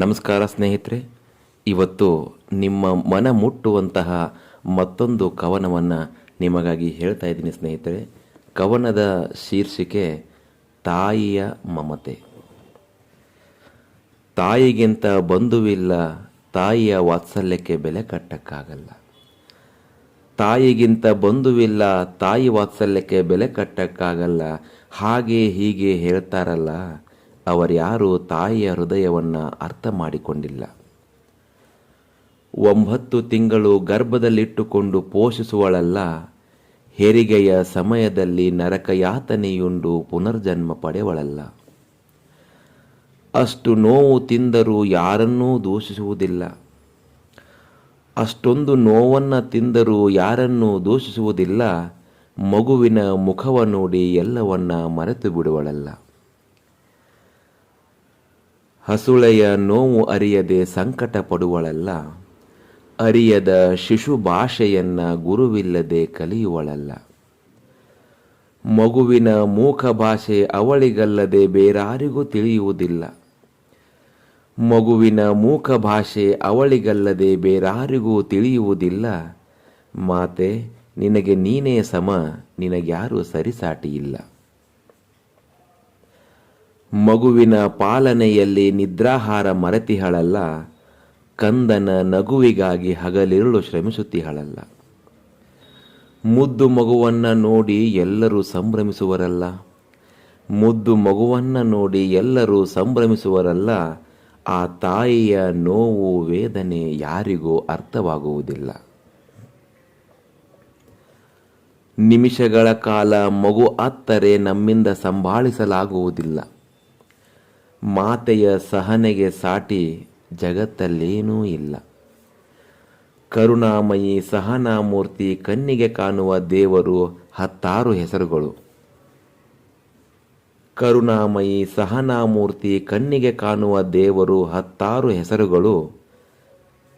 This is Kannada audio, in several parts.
ನಮಸ್ಕಾರ ಸ್ನೇಹಿತರೆ, ಇವತ್ತು ನಿಮ್ಮ ಮನ ಮುಟ್ಟುವಂತಹ ಮತ್ತೊಂದು ಕವನವನ್ನು ನಿಮಗಾಗಿ ಹೇಳ್ತಾ ಇದ್ದೀನಿ ಸ್ನೇಹಿತರೆ. ಕವನದ ಶೀರ್ಷಿಕೆ, ತಾಯಿಯ ಮಮತೆ. ತಾಯಿಗಿಂತ ಬಂಧುವಿಲ್ಲ, ತಾಯಿಯ ವಾತ್ಸಲ್ಯಕ್ಕೆ ಬೆಲೆ ಕಟ್ಟಕ್ಕಾಗಲ್ಲ. ತಾಯಿಗಿಂತ ಬಂಧುವಿಲ್ಲ, ತಾಯಿ ವಾತ್ಸಲ್ಯಕ್ಕೆ ಬೆಲೆ ಕಟ್ಟಕ್ಕಾಗಲ್ಲ. ಹಾಗೆ ಹೀಗೆ ಹೇಳ್ತಾರಲ್ಲ ಅವರ್ಯಾರು ತಾಯಿಯ ಹೃದಯವನ್ನು ಅರ್ಥ ಮಾಡಿಕೊಂಡಿಲ್ಲ ಒಂಬತ್ತು ತಿಂಗಳು ಗರ್ಭದಲ್ಲಿಟ್ಟುಕೊಂಡು ಪೋಷಿಸುವಳಲ್ಲ, ಹೆರಿಗೆಯ ಸಮಯದಲ್ಲಿ ನರಕಯಾತನೆಯುಂಡು ಪುನರ್ಜನ್ಮ ಪಡೆವಳಲ್ಲ. ಅಷ್ಟು ನೋವು ತಿಂದರೂ ಯಾರನ್ನೂ ದೂಷಿಸುವುದಿಲ್ಲ. ಅಷ್ಟೊಂದು ನೋವನ್ನು ತಿಂದರೂ ಯಾರನ್ನೂ ದೂಷಿಸುವುದಿಲ್ಲ, ಮಗುವಿನ ಮುಖವ ನೋಡಿ ಎಲ್ಲವನ್ನ ಮರೆತು ಬಿಡುವಳಲ್ಲ ಹಸುಳೆಯ ನೋವು ಅರಿಯದೆ ಸಂಕಟ ಪಡುವಳಲ್ಲ ಅರಿಯದ ಶಿಶು ಭಾಷೆಯನ್ನ ಗುರುವಿಲ್ಲದೆ ಕಲಿಯುವಳಲ್ಲ. ಮಗುವಿನ ಮೂಕ ಭಾಷೆ ಅವಳಿಗಲ್ಲದೆ ಬೇರಾರಿಗೂ ತಿಳಿಯುವುದಿಲ್ಲ. ಮಗುವಿನ ಮೂಕ ಭಾಷೆ ಅವಳಿಗಲ್ಲದೆ ಬೇರಾರಿಗೂ ತಿಳಿಯುವುದಿಲ್ಲ. ಮಾತೆ, ನಿನಗೆ ನೀನೇ ಸಮ, ನಿನಗ್ಯಾರೂ ಸರಿಸಾಟಿ ಇಲ್ಲ. ಮಗುವಿನ ಪಾಲನೆಯಲ್ಲಿ ನಿದ್ರಾಹಾರ ಮರೆತಿಹಳಲ್ಲ, ಕಂದನ ನಗುವಿಗಾಗಿ ಹಗಲಿರುಳು ಶ್ರಮಿಸುತ್ತಿಹಳಲ್ಲ. ಮುದ್ದು ಮಗುವನ್ನ ನೋಡಿ ಎಲ್ಲರೂ ಸಂಭ್ರಮಿಸುವರಲ್ಲ, ಮುದ್ದು ಮಗುವನ್ನ ನೋಡಿ ಎಲ್ಲರೂ ಸಂಭ್ರಮಿಸುವರಲ್ಲ, ಆ ತಾಯಿಯ ನೋವು ವೇದನೆ ಯಾರಿಗೂ ಅರ್ಥವಾಗುವುದಿಲ್ಲ. ನಿಮಿಷಗಳ ಕಾಲ ಮಗು ಅತ್ತರೆ ನಮ್ಮಿಂದ ಸಂಭಾಳಿಸಲಾಗುವುದಿಲ್ಲ. ಮಾತೆಯ ಸಹನೆಗೆ ಸಾಟಿ ಜಗತ್ತಲ್ಲೇನೂ ಇಲ್ಲ. ಕರುಣಾಮಯಿ ಸಹನಾಮೂರ್ತಿ ಕಣ್ಣಿಗೆ ಕಾಣುವ ದೇವರು ಹತ್ತಾರು ಹೆಸರುಗಳು. ಕರುಣಾಮಯಿ ಸಹನಾಮೂರ್ತಿ ಕಣ್ಣಿಗೆ ಕಾಣುವ ದೇವರು ಹತ್ತಾರು ಹೆಸರುಗಳು.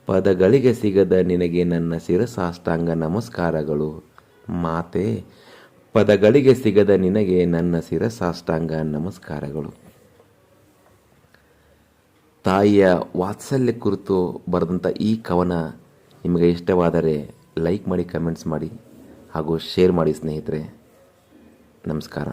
ಪದಗಳಿಗೆ ಸಿಗದ ನಿನಗೆ ನನ್ನ ಶಿರಸಾಷ್ಟಾಂಗ ನಮಸ್ಕಾರಗಳು. ಮಾತೆ, ಪದಗಳಿಗೆ ಸಿಗದ ನಿನಗೆ ನನ್ನ ಶಿರಸಾಷ್ಟಾಂಗ ನಮಸ್ಕಾರಗಳು. ತಾಯಿಯ ವಾತ್ಸಲ್ಯ ಕುರಿತು ಬರೆದಂಥ ಈ ಕವನ ನಿಮಗೆ ಇಷ್ಟವಾದರೆ ಲೈಕ್ ಮಾಡಿ, ಕಮೆಂಟ್ಸ್ ಮಾಡಿ ಹಾಗೂ ಶೇರ್ ಮಾಡಿ ಸ್ನೇಹಿತರೆ. ನಮಸ್ಕಾರ.